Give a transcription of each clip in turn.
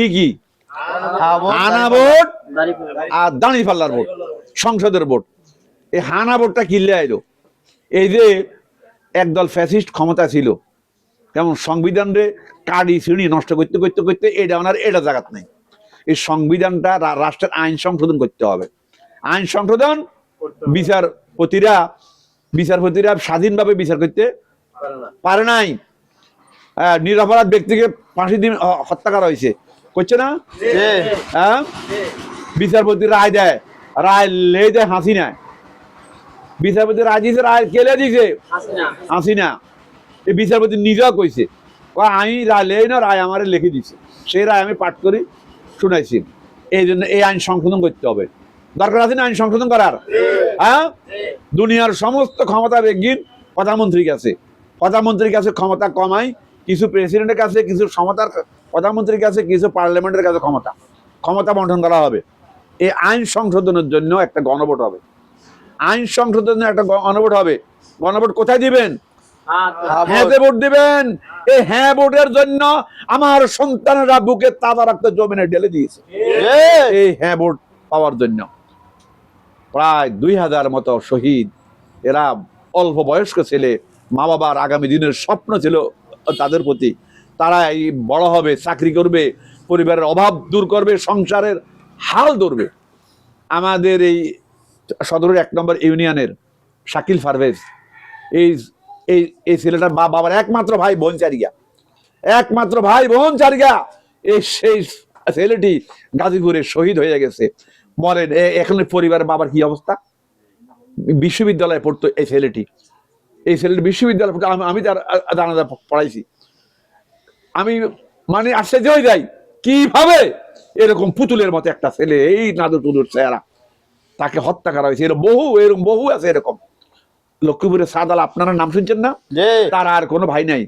কি কি? হানা ভোট আর দাঁড়ি পাল্লার ভোট সংসদের ভোট এই হানা ভোটটা কিনলে আইলো? এই যে একদল ফ্যাসিস্ট ক্ষমতা ছিল যেমন সংবিধানরে কাড়ি ছিঁড়ি নষ্ট করতে করতে করতে এটা ওনার এটা জায়গাত নেই। এই সংবিধানটা রাষ্ট্রের আইন সংশোধন করতে হবে। আইন সংশোধন বিচারপতিরা বিচারপতিরা স্বাধীনভাবে বিচার করতে পারে নাই। নিরাপরাধ ব্যক্তিকে ফাঁসি দিন হত্যা করা হয়েছে। করছে না? হ্যাঁ? বিচারপতি রায় দেয়। রায় লে দেয় হাসি নেয়। বিচারপতি রায় দিয়েছে রায় কেলে দিয়েছে? হাসি না। এই বিচারপতি নিজেও কইছে আমি রায় লেই না রায় আমারে লিখে দিছে সেই রায় আমি পাঠ করি শুনাইছি। এই জন্য এই আইন সংশোধন করতে হবে। দরকার আছে না আইন সংশোধন করার? হ্যাঁ? দুনিয়ার সমস্ত ক্ষমতা বিজ্ঞান প্রধানমন্ত্রীর কাছে। প্রধানমন্ত্রীর কাছে ক্ষমতা কমাই কিছু প্রেসিডেন্টের কাছে কিছু ক্ষমতার প্রধানমন্ত্রীর কাছে কিছু পার্লামেন্টের কাছে ক্ষমতা। ক্ষমতা বন্টন করা হবে। এই আইন সংশোধনের জন্য একটা গণভোট হবে। আইন সংশোধনের একটা গণভোট হবে। গণভোট কোথায় দিবেন? হ্যাঁতে ভোট দিবেন। এই হ্যাঁ ভোটের জন্য আমার সন্তানেরা বুকে তাজা জমিনে ঢেলে দিয়েছে। এই হ্যাঁ ভোট পাওয়ার জন্য। প্রায় দুই হাজার মতো শহীদ এরা অল্প বয়স্ক ছেলে মা বাবার আগামী দিনের স্বপ্ন ছিল তাদের প্রতি। তারা এই বড় হবে, চাকরি করবে, পরিবারের অভাব দূর করবে, সংসারের হাল ধরবে। আমাদের এই সদরের এক নম্বর ইউনিয়নের শাকিল পারভেজ এই এই এই ছেলেটার বা বাবার একমাত্র ভাই বোন চারিয়া একমাত্র ভাই বোন চারিয়া এই সেই ছেলেটি গাজীপুরে শহীদ হয়ে গেছে। বলেন এখন পরিবারের বাবার কি অবস্থা? বিশ্ববিদ্যালয়ে পড়তো এই ছেলেটি। এই ছেলেটি বিশ্ববিদ্যালয়ে পড়তো, আমি- তার জানাজা পড়াইছি। আমি মানে আশ্চর্য হয়ে যাই। কীভাবে? এরকম পুতুলের মতো একটা ছেলে এই নাদু তুদুর চেহারা। তাকে হত্যা করা হয়েছে। এরকম বহু এরকম বহু আছে এরকম। লক্ষ্মীপুরের সাদাল আপনারা নাম শুনছেন না? তার আর কোনো ভাই নাই।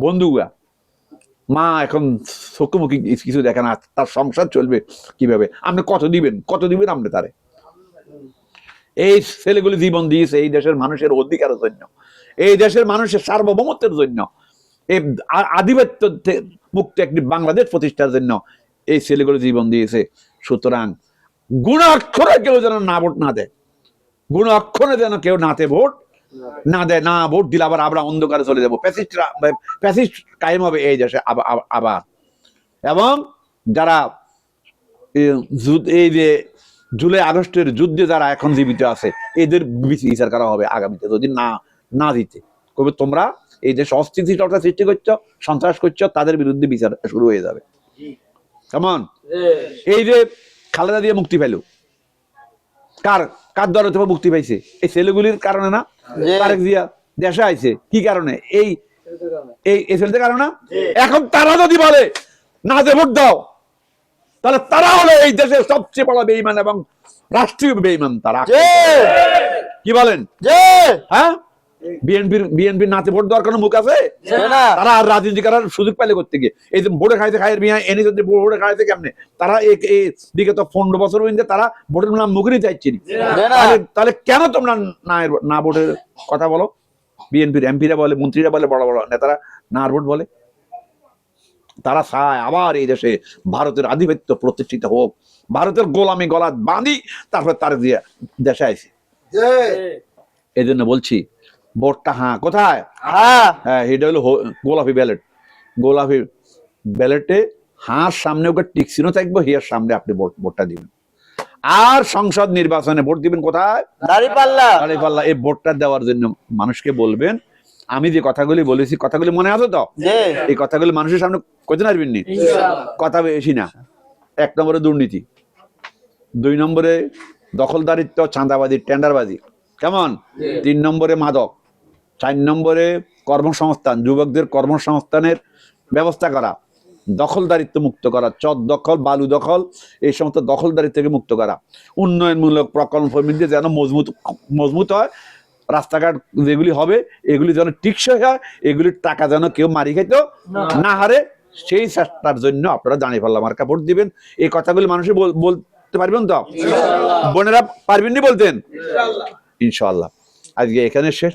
বন্ধুরা মা এখন চোখমুখী কিছু দেখে না তার সংসার চলবে কীভাবে? আপনি কত দিবেন? কত দিবেন আপনি তারে? এই ছেলেগুলি জীবন দিয়েছে এই দেশের মানুষের অধিকারের জন্য। এই দেশের মানুষের সার্বভৌমত্বের জন্য। এই আধিপত্য মুক্ত একটি বাংলাদেশ প্রতিষ্ঠার জন্য এই ছেলেগুলো জীবন দিয়েছে। সুতরাং গুণ অক্ষরে কেউ যেন না ভোট না দেয়। গুণ অক্ষরে যেন কেউ নাতে ভোট না দেয়, না ভোট দিলে আবার আমরা অন্ধকারে চলে যাব। প্যাসিস্টরা প্যাসিস্ট কায়েম হবে এই দেশে আবা- আবা- আবার। এবং যারা এই যে জুলাই আগস্টের যুদ্ধে যারা এখন জীবিত আছে, এদের বিচার করা হবে আগামীতে। যদি না না দিতে কবে তোমরা এই দেশে অস্থিতিশীলতা সৃষ্টি করছ সন্ত্রাস করছ তাদের বিরুদ্ধে বিচার শুরু হয়ে যাবে। কেমন? এই যে খালেদা দিয়ে মুক্তি পেল কার কার দ্বারা তোমার মুক্তি পাইছে? এই ছেলেগুলির কারণে না? তারেক জিয়া দেশে আইছে। কি কারণে? এই এই ছেলেদের কারণে না? এখন তারা যদি বলে না যে ভোট দাও তাহলে তারা হলো এই দেশের সবচেয়ে বড় বেইমান এবং রাষ্ট্রীয় বেইমান তারা। কি বলেন? হ্যাঁ? বিএনপির বিএনপির নাতে ভোট দেওয়ার কোনো মুখ আছে? তারা আর রাজনীতি করার সুযোগ পাইলে করতে গিয়ে। এই যে ভোটে খাইতে বিয়া এনে যদি ভোটে খাইতে কেমনে? তারা দিকে তো পনেরো বছর তারা ভোটের নাম চাইছি তাহলে কেন তোমরা না না ভোটের কথা বলো? বিএনপির এমপিরা বলে মন্ত্রীরা বলে বড় বড় নেতারা না ভোট বলে। তারা চায় আবার এই দেশে ভারতের আধিপত্য প্রতিষ্ঠিত হোক। ভারতের গোলামি গলা বাঁধি তারপর তার দিয়ে দেশে আইছে এই জন্য বলছি ভোটটা হ্যাঁ কোথায়? হ্যাঁ। এটা হলো গোলাপি ব্যালেট। গোলাপি ব্যালেটে হাঁর সামনে ওকে টিকসিনও থাকব হিয়ার সামনে আপনি ভোটটা দিবেন। আর সংসদ নির্বাচনে ভোট দিবেন কোথায়? দাঁড়িপাল্লা। দাঁড়িপাল্লা এই ভোটটা দেওয়ার জন্য মানুষকে বলবেন আমি যে কথাগুলি বলেছি কথাগুলি মনে আছে তো? এই কথাগুলি মানুষের সামনে কইতে পারবেন নি? কথা বেশি না। এক নম্বরে দুর্নীতি দুই নম্বরে দখলদারিত্ব চাঁদাবাজি টেন্ডারবাজি। কেমন? তিন নম্বরে মাদক। চার নম্বরে কর্মসংস্থান যুবকদের কর্মসংস্থানের ব্যবস্থা করা দখলদারিত্ব মুক্ত করা চট দখল বালু দখল এই সমস্ত দখলদারিত্ব থেকে মুক্ত করা। উন্নয়নমূলক প্রকল্প দিয়ে যেন মজবুত মজবুত হয় রাস্তাঘাট যেগুলি হবে এগুলি যেন টিকসই হয় এগুলির টাকা যেন কেউ মারি খাইতো না। হারে সেই চেষ্টার জন্য আপনারা জানিয়ে ফেললাম আর কাপড় দিবেন। এই কথাগুলি মানুষের বল- বলতে পারবেন তো? বোনেরা পারবেন নি বলতেন ইনশাআল্লাহ। আজকে এখানে শেষ।